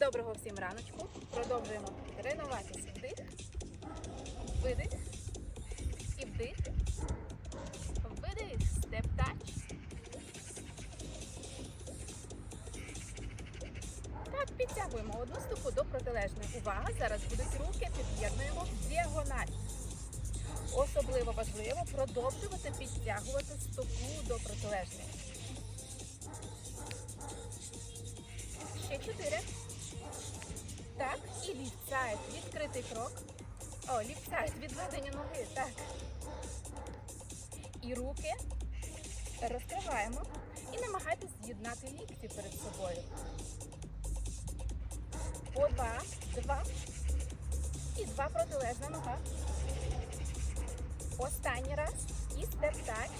Доброго всім раночку. Продовжуємо тренуватися. Вдих, видих і вдих. Видих, степ тач. Так, підтягуємо одну стопу до протилежної. Увага! Зараз будуть руки, під'єднуємо в діагональ. Особливо важливо продовжувати підтягувати стопу до протилежної. Ще чотири. Так, і ліфтсайд, відкритий крок. О, ліфтсайд, відведення ноги, так. І руки розкриваємо і намагайтесь з'єднати лікті перед собою. По два. І два протилежна нога. Останній раз. І степ-тач.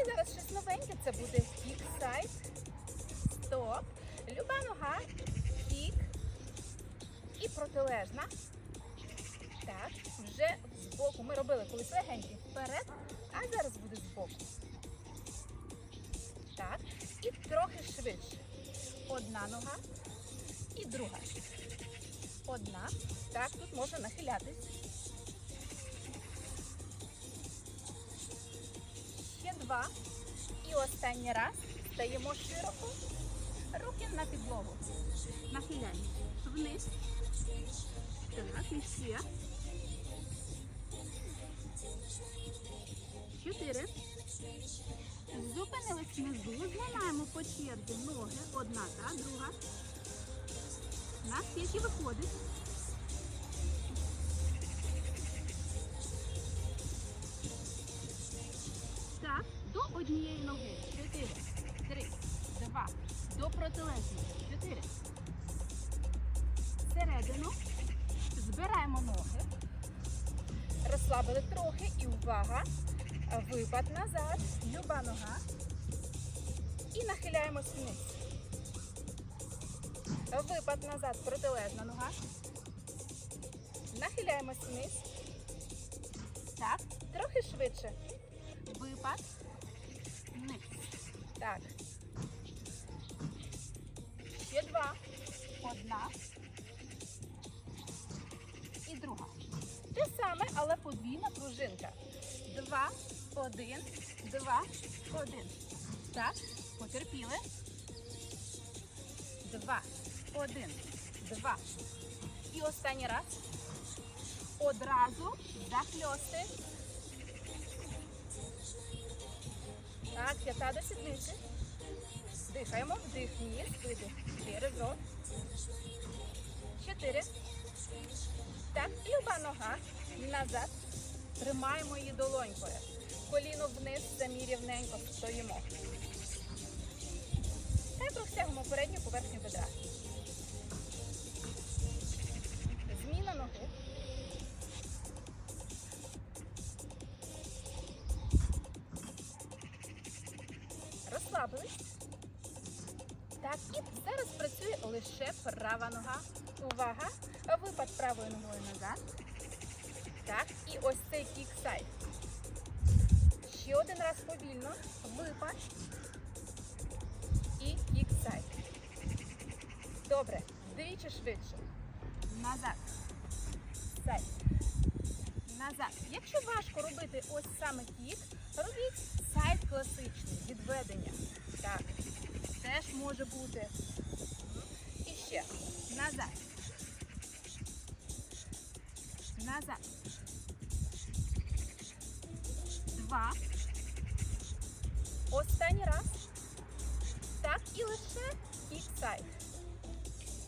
І зараз щось новеньке. Це буде кік-сайд. Стоп. Люба нога. І протилежна. Так, вже збоку. Ми робили колись легенький вперед, а зараз буде збоку. Так. І трохи швидше. Одна нога і друга. Одна. Так, тут можна нахилятись. Ще два. І останній раз стаємо широко. Руки на підлогу. Нахиляємо вниз. Так, і ще. Чотири. Зупинились внизу, зламаємо по черзі ноги. Одна та друга. Наскільки виходить. До протилежної. Чотири. Всередину. Збираємо ноги. Розслабили трохи і увага. Випад назад. Люба нога. І нахиляємось вниз. Випад назад, протилежна нога. Нахиляємось вниз. Так, трохи швидше. Випад. Вниз. Так. Одна. І друга. Те саме, але подвійна пружинка. Два, один, два, один. Так, потерпіли. Два, один, два. І останній раз. Одразу захльости. Так, п'ята до сідниці. Дихаємо. Вдих, ніс, видих. Через рот. Чотири. Так, люба нога. Назад. Тримаємо її долонькою. Коліно вниз, самі рівненько стоїмо. Так розтягуємо передню поверхню бедра. Так, і зараз працює лише права нога. Увага! Випад правою ногою назад. Так, і ось цей кік-сайд. Ще один раз повільно. Випад. І кік-сайд. Добре. Вдвічі швидше. Назад. Сайд. Назад. Якщо важко робити ось саме кік, робіть сайд класичний, відведення. Так. Теж може бути. І ще. Назад. Назад. Два. Останній раз. Так, і лише кік-сайд.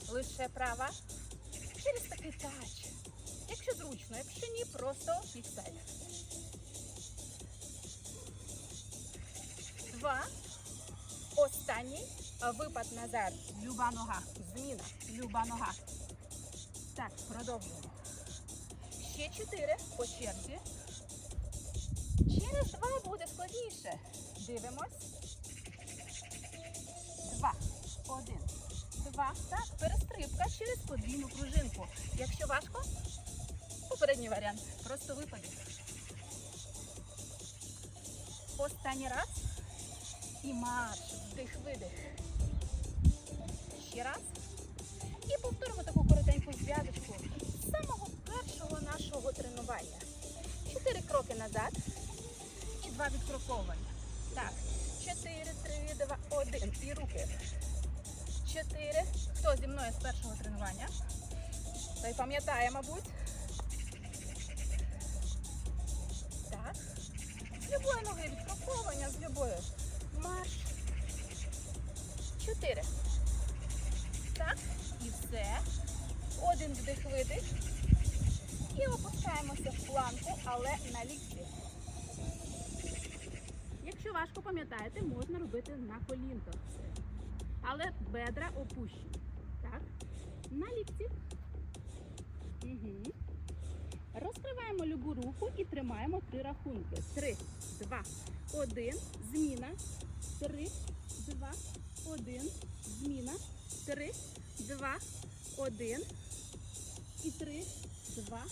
Лише права. Через такий тач. Якщо зручно, якщо ні, просто кік-сайд. Два. Останній. Випад назад. Люба нога. Зміна. Люба нога. Так, продовжуємо. Ще чотири по черзі. Через два буде складніше. Дивимось. Два. Один. Два. Так, перестрибка через подвійну пружинку. Якщо важко, попередній варіант. Просто випади. Останній раз. І марш. Вдих, видих. Ще раз. І повторимо таку коротеньку зв'язочку з самого першого нашого тренування. Чотири кроки назад і два відкроковування. Так, чотири, три, два, один. І руки. Чотири. Хто зі мною з першого тренування? Той пам'ятає, мабуть. Так. З любої ноги відкроковування, з любої. Чотири. Так. І все. Один вдих видих. І опускаємося в планку, але на лікті. Якщо важко пам'ятаєте, можна робити на колінках. Але бедра опущені. Так. На лікті. Угу. Розкриваємо любу руку і тримаємо три рахунки. Три, два, один, зміна. Три, два, один, зміна. Три, два, один. І три, два.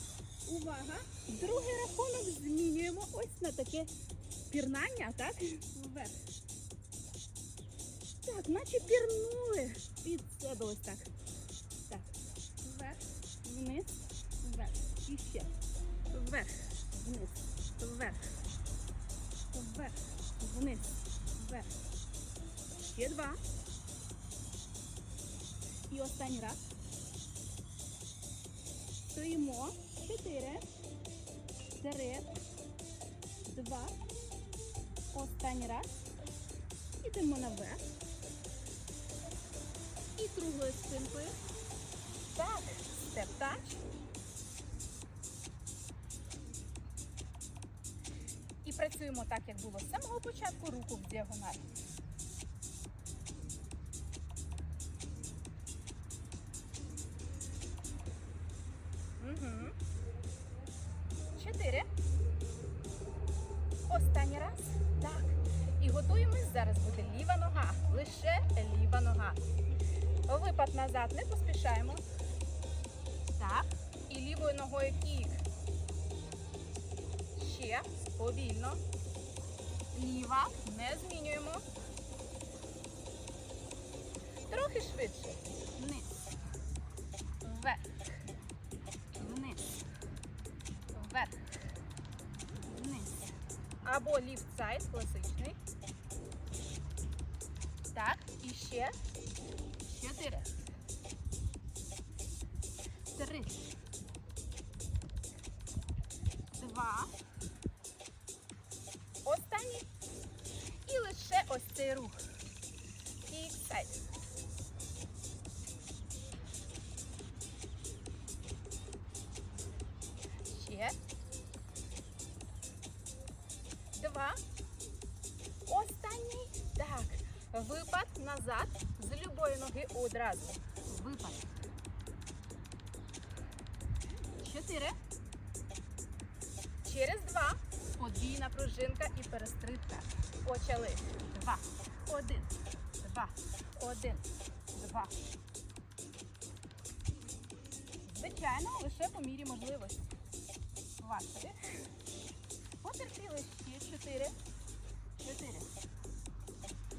Увага! Другий рахунок змінюємо ось на таке пірнання, так? Вверх. Так, наче пірнули під себе ось так. Так. Вверх, вниз, вверх. І ще. Вверх, вниз, вверх. Вверх, вниз. Ще два. І останній раз. Стоїмо. Чотири. Три. Два. Останній раз. Ідемо наверх. І круглою спинкою. Так, степ-тач. І працюємо так, як було з самого початку, руку в діагональ. Чотири. Останній раз. Так. І готуємось. Зараз буде ліва нога. Лише ліва нога. Випад назад, не поспішаємо. Так. І лівою ногою кік. Ще повільно. Ліва. Не змінюємо. Трохи швидше. Вниз. Вверх. Вверх. Вниз. Або ліфт сайд класичний. Так, і ще. Чотири. Три. Два. Останній. І лише ось цей рух. Кік сайд. Ноги одразу. Випад. Чотири. Через два. Подвійна пружинка і перестрибка. Почали. Два. Один. Два. Один. Два. Звичайно, лише по мірі можливості. Вашої. Потерпіли ще чотири. Чотири.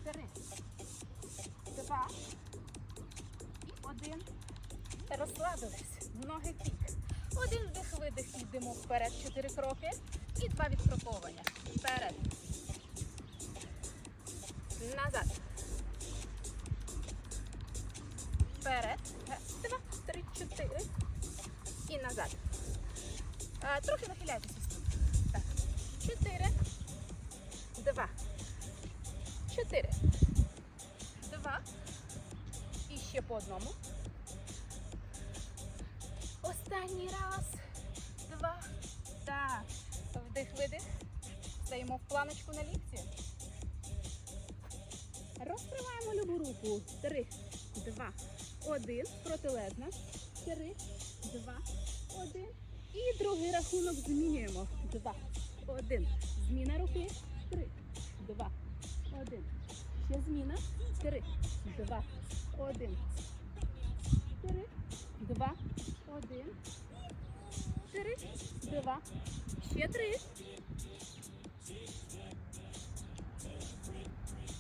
Три. Два. Один. Розслабились. Ноги кік. Один вдих, видих, йдемо вперед. Чотири кроки. І два відкроковування. Вперед. Назад. Вперед. Раз, два, три, чотири. І назад. А, трохи нахиляйтеся. Так. Чотири. Два. Чотири. Два. І ще по одному. Останній раз. Два. Так. Вдих, видих. Стаємо в планочку на лікті. Розкриваємо любу руку. Три, два, один. Протилежна. Три, два, один. І другий рахунок змінюємо. Два, один. Зміна руки. Три, два, один. Ще зміна. Три, два, один. Три, два, один. Три, два. Ще три.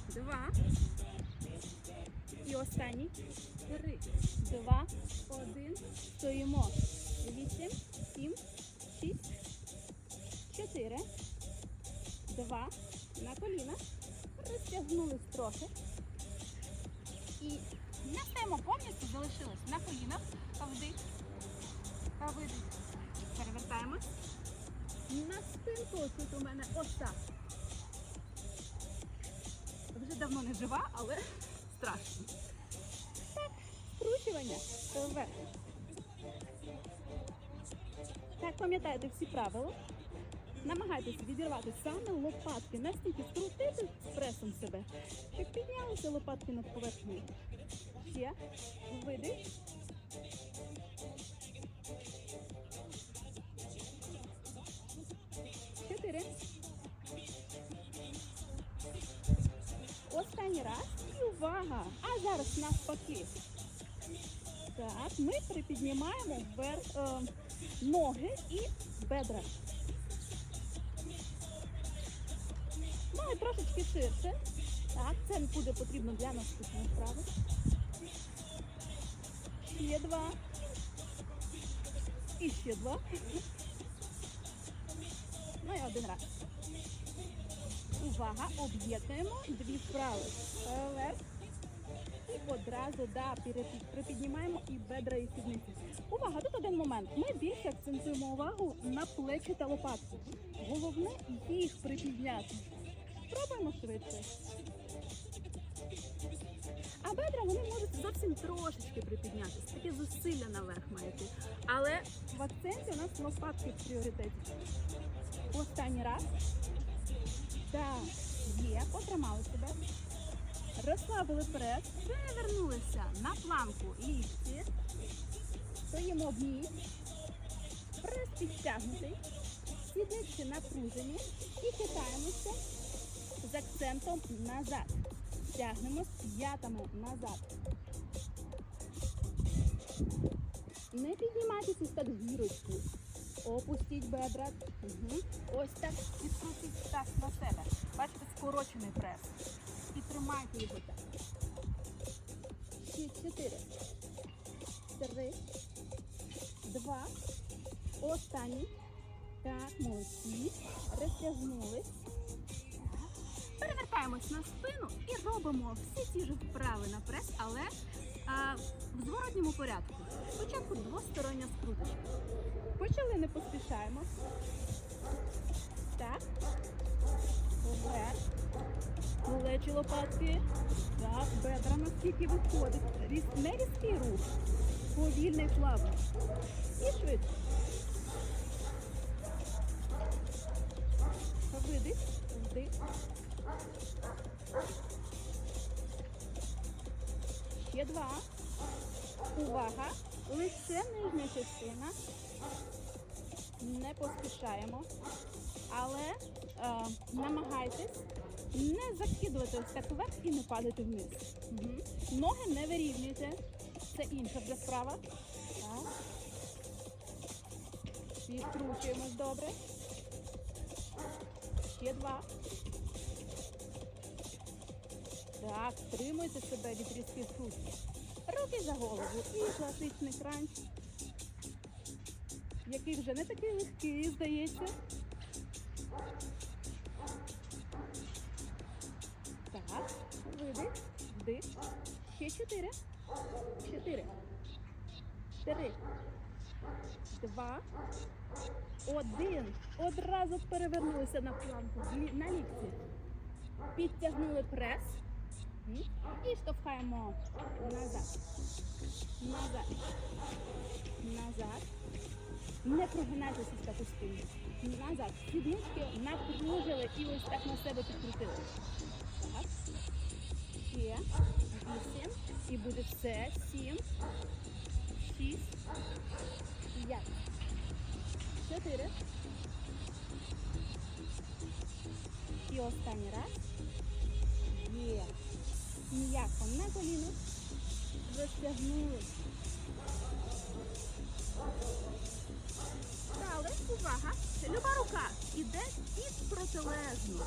Два. І останній. Три, два, один. Стоїмо. Вісім, сім, шість, чотири, два. На коліна. Розтягнулись трохи. І не стаємо повністю, залишились на колінах. Вдих. Та видих. Перевертаємось. На спинку тут у мене ось так. Вже давно не жива, але страшно. Так, скручування. Так, пам'ятаєте всі правила. Намагайтеся відірвати саме лопатки, настільки скрутити пресом себе, щоб піднялися лопатки над поверхнею. Ще видих. Останній раз. І увага! А зараз навпаки. Так, ми припіднімаємо вверх е, ноги і бедра. Ноги трошечки ширше. Так, це буде потрібно для наступної вправи. Ще два. І ще два. Ну і один раз. Увага, об'єднуємо дві вправи. Вверх. І одразу да, припіднімаємо і бедра і сідниці. Увага, тут один момент. Ми більше акцентуємо увагу на плечі та лопатки. Головне їх припідняти. Спробуємо швидше. А бедра вони можуть зовсім трошечки припіднятися. Таке зусилля наверх має йти. Але в акценті у нас лопатки в пріоритеті. Останній раз. Є, потримали себе. Розслабили прес, перевернулися на планку лікті. Стоїмо в ній. Прес підтягнутий. Сідниці напружені і хитаємося з акцентом назад. Тягнемо п'ятами назад. Не піднімайтеся так зірочку. Опустіть бедра. Угу. Ось так відкрутіть так. Бачите, скорочений прес. І тримайте його так. Ще чотири. Три. Два. Останній. Так, молодці. Розтягнулись. Перевертаємось на спину і робимо всі ті ж вправи на прес, але а, в зворотньому порядку. Спочатку двостороння скруточка. Почали не поспішаємо. Так. Плечі лопатки. Так, бедра наскільки виходить. Різ... Не різкий рух. Повільний плавний. І швидко. Видих, вдих. Ще два. Увага. Лише нижня частина. Не поспішаємо. Але е, намагайтесь не закидувати ось так вверх і не падати вниз. Угу. Ноги не вирівнюйте. Це інша вже справа. Так. Відкручуємось добре. Ще два. Так, стримуйте себе від різких рухів. Руки за голову і класичний кранч, який вже не такий легкий, здається. Вдих. Ще чотири. Чотири. Три. Два. Один. Одразу перевернулися на планку. На лікті. Підтягнули прес. І штовхаємо назад. Назад. Назад. Не прогинайтеся в таку спину. Назад. Сіднички напружили і ось так на себе підкрутили. Так. Ще. Вісім. І буде все. Сім. Шість. П'ять. Чотири. І останній раз. Є. М'яко на коліно. Розтягнули. Стали. увага. Люба рука іде під протилежну.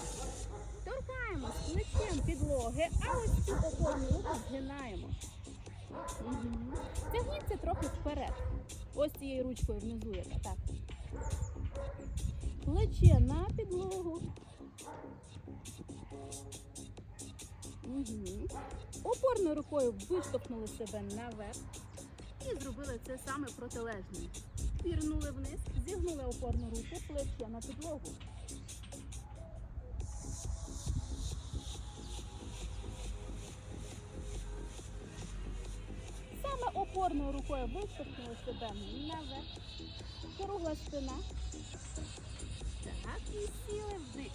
Торкаємо з плечем підлоги, а ось цю опорну руку згинаємо. Мгм. Тягніться трохи вперед. Ось цією ручкою внизу яка. Так. Плече на підлогу. Угу. Опорною рукою виштовхнули себе наверх і зробили це саме протилежне. Пірнули вниз, зігнули опорну руку, плече на підлогу. Саме опорною рукою виштовхнули себе наверх. Кругла спина. Так, і сіли вдих.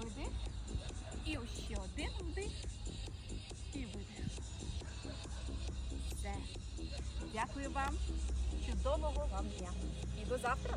Вдих. І ще один вдих. І видих. Все. Дякую вам. Чудового вам дня. І до завтра.